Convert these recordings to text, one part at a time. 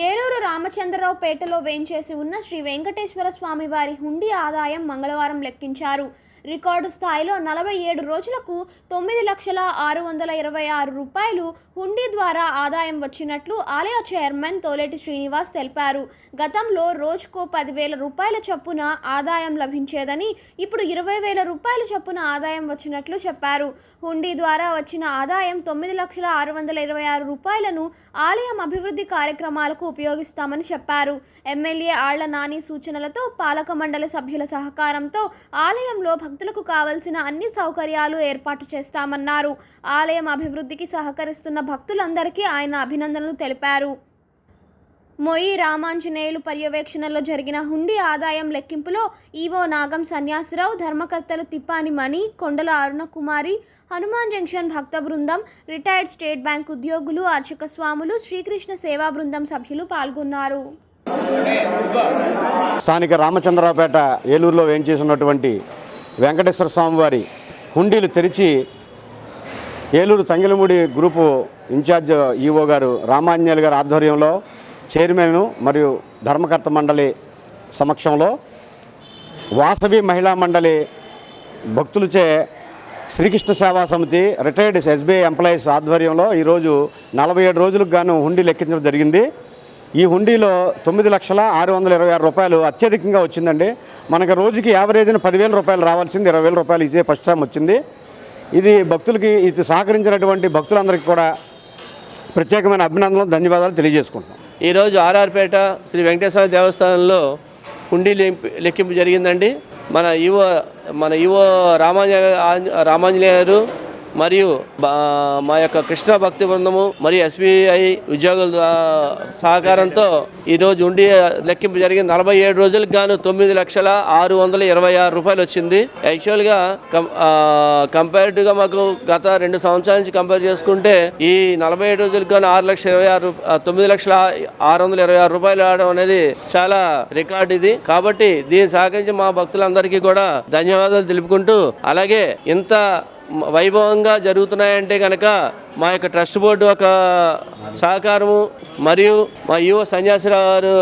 ఏలూరు రామచంద్రరావు పేటలో వేంచేసి ఉన్న శ్రీ వెంకటేశ్వర స్వామి వారి హుండీ ఆదాయం మంగళవారం లెక్కించారు. రికార్డు స్థాయిలో నలభై ఏడు రోజులకు తొమ్మిది లక్షల ఆరు వందల ఇరవై ఆరు రూపాయలు హుండీ ద్వారా ఆదాయం వచ్చినట్లు ఆలయ చైర్మన్ తోలేటి శ్రీనివాస్ తెలిపారు. గతంలో రోజుకో పదివేల రూపాయల చొప్పున ఆదాయం లభించేదని ఇప్పుడు ఇరవై వేల రూపాయల చొప్పున ఆదాయం వచ్చినట్లు చెప్పారు. హుండీ ద్వారా వచ్చిన ఆదాయం తొమ్మిది లక్షల ఆరు వందల ఇరవై ఆరు రూపాయలను ఆలయం అభివృద్ధి కార్యక్రమాలకు ఉపయోగిస్తామని చెప్పారు. ఎమ్మెల్యే ఆళ్ళ నాని సూచనలతో పాలక మండలి సభ్యుల సహకారంతో ఆలయంలో భక్తులకు కావలసిన అన్ని సౌకర్యాలు ఏర్పాటు చేస్తామన్నారు. ఆలయం అభివృద్ధికి సహకరిస్తున్న భక్తులందరికీ ఆయన అభినందనలు తెలిపారు. మొయి రామాంజనేయులు పర్యవేక్షణలో జరిగిన హుండీ ఆదాయం లెక్కింపులో ఈవో నాగం సన్యాసరావు ధర్మకర్తలు తిప్పాని మణి కొండల అరుణకుమారి హనుమాన్ జంక్షన్ భక్త బృందం రిటైర్డ్ స్టేట్ బ్యాంక్ ఉద్యోగులు అర్చక స్వాములు శ్రీకృష్ణ సేవా బృందం సభ్యులు పాల్గొన్నారు. స్థానిక రామచంద్రపేట ఏలూరులో వేయించేసినటువంటి వెంకటేశ్వర స్వామివారి హుండీలు తెరిచి Eluru Tangellamudi group in charge EO గారు రామాంజనేయులు గారి ఆధ్వర్యంలో చైర్మన్ మరియు ధర్మకర్త మండలి సమక్షంలో వాసవి మహిళా మండలి భక్తులచే శ్రీకృష్ణ సేవా సమితి రిటైర్డ్ ఎస్బీఐ ఎంప్లాయీస్ ఆధ్వర్యంలో ఈరోజు నలభై ఏడు రోజులకు గాను హుండీ లెక్కించడం జరిగింది. ఈ హుండీలో తొమ్మిది లక్షల ఆరు వందల ఇరవై ఆరు రూపాయలు అత్యధికంగా వచ్చిందండి. మనకు రోజుకి యావరేజ్న పదివేల రూపాయలు రావాల్సింది ఇరవై వేల రూపాయలు ఇదే ఫస్ట్ టైం వచ్చింది. ఇది భక్తులకి ఇది సహకరించినటువంటి భక్తులందరికీ కూడా ప్రత్యేకమైన అభినందనలు ధన్యవాదాలు తెలియజేసుకుంటున్నాం. ఈరోజు ఆర్ఆర్పేట శ్రీ వెంకటేశ్వర దేవస్థానంలో హుండీ లెక్కింపు జరిగిందండి. మన ఈవో మన ఈవో రామాంజ రామాంజనేయ గారు మరియు మా యొక్క కృష్ణ భక్తి బృందము మరియు ఎస్బీఐ ఉద్యోగుల ద్వా- సహకారంతో ఈరోజు ఉండి లెక్కింపు జరిగింది. నలభై ఏడు రోజులకు గాను తొమ్మిది లక్షల ఆరు వందల ఇరవై ఆరు రూపాయలు వచ్చింది. యాక్చువల్గా కం మాకు గత రెండు సంవత్సరాల నుంచి కంపేర్ చేసుకుంటే ఈ నలభై ఏడు రోజులకు గాను ఆరు లక్షల ఇరవై ఆరు తొమ్మిది లక్షల ఆరు వందల ఇరవై ఆరు రూపాయలు రావడం అనేది చాలా రికార్డ్ ఇది. కాబట్టి దీన్ని సహకరించి మా భక్తులందరికీ కూడా ధన్యవాదాలు తెలుపుకుంటూ అలాగే ఇంత వైభవంగా జరుగుతున్నాయంటే కనుక మా యొక్క ట్రస్ట్ బోర్డు ఒక సహకారము మరియు మా యువ సన్యాసిరావు గారు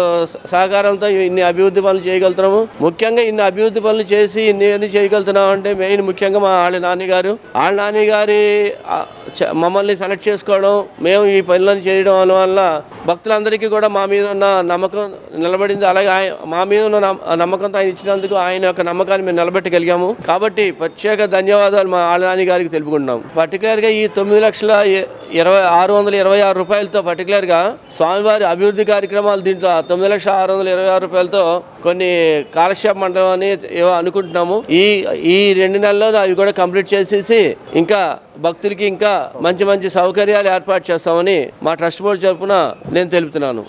సహకారంతో ఇన్ని అభివృద్ధి పనులు చేయగలుగుతున్నాము. ముఖ్యంగా ఇన్ని అభివృద్ధి పనులు చేసి ఇన్ని అన్ని చేయగలుగుతున్నాం అంటే మెయిన్ ముఖ్యంగా మా ఆళ్ళ నాన్నగారు ఆళ్ళ నాన్నగారి మమ్మల్ని సెలెక్ట్ చేసుకోవడం మేము ఈ పనులను చేయడం వల్ల భక్తులందరికీ కూడా మా మీద ఉన్న నమ్మకం నిలబడింది. అలాగే ఆయన మా మీద ఉన్న నమ్మ- నమ్మకంతో ఆయన ఇచ్చినందుకు ఆయన యొక్క నమ్మకాన్ని మేము నిలబెట్టగలిగాము. కాబట్టి ప్రత్యేక ధన్యవాదాలు మా ఆళ్ళనాని గారికి తెలుపుకుంటున్నాం. పర్టికులర్గా ఈ తొమ్మిది లక్షల ఇరవై ఆరు వందల ఇరవై ఆరు రూపాయలతో పర్టికులర్గా స్వామివారి అభివృద్ధి కార్యక్రమాలు దీంట్లో తొమ్మిది లక్షల ఆరు వందల ఇరవై ఆరు రూపాయలతో కొన్ని కాలక్షేప మండలం అని ఏవో అనుకుంటున్నాము. ఈ ఈ రెండు నెలల్లో అవి కూడా కంప్లీట్ చేసేసి ఇంకా భక్తులకి ఇంకా మంచి మంచి సౌకర్యాలు ఏర్పాటు చేస్తామని మా ట్రస్ట్ బోర్డు చెప్పున నేను తెలుపుతున్నాను.